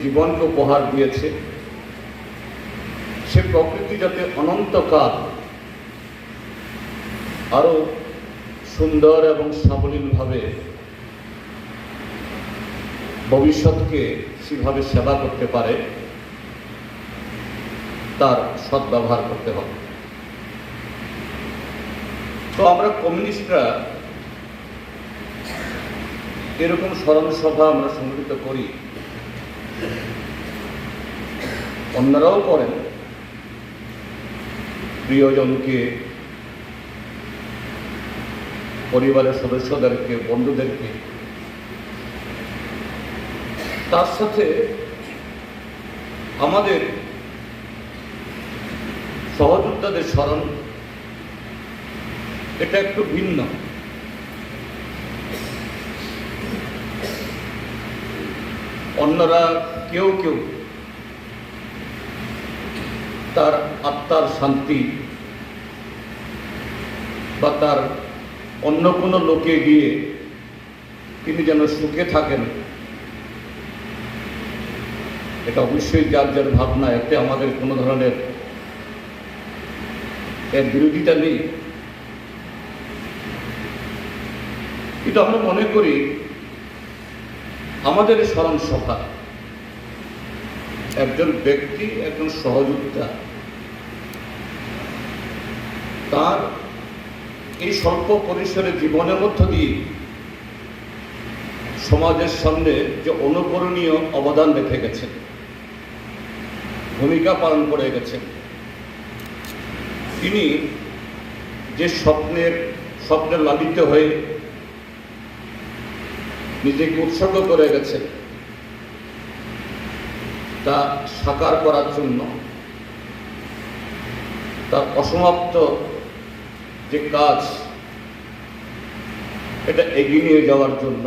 জীবনকে উপহার দিয়েছে। সে প্রকৃতি যাতে অনন্তকাল আরও সুন্দর এবং সাবলীলভাবে ভবিষ্যৎকে সেভাবে সেবা করতে পারে, তার সদ্ব্যবহার করতে হবে। তো আমরা কমিউনিস্টরা এরকম স্মরণ সভা আমরা সংগঠিত করি। অন্যরাও করেন। প্রিয়জনকে পরিবারের সদস্যদেরকে বন্ধুদেরকে। তার সাথে আমাদের সহযোদ্ধাদের স্মরণ এটা একটু ভিন্ন। অন্যরা কেউ কেউ তার আত্মার শান্তি বা তার অন্য কোনো লোকে গিয়ে তিনি যেন সুখে থাকেন, এটা অবশ্যই যার যার ভাবনা, এতে আমাদের কোনো ধরনের এর বিরোধিতা নেই। কিন্তু আমরা মনে করি আমাদের স্মরণ সভা। একজন ব্যক্তি, একজন সহযোগিতা তার এই স্বল্প পরিসরে জীবনের মধ্য দিয়ে সমাজের সামনে যে অনুকরণীয় অবদান রেখে গেছেন, ভূমিকা পালন করে গেছেন, তিনি যে স্বপ্নের, স্বপ্নে লালিত হয়ে নিজেকে উৎসর্গ করে গেছে। তা সাকার করার জন্য তার অসমাপ্ত যে কাজ, এটা এগিয়ে নিয়ে যাওয়ার জন্য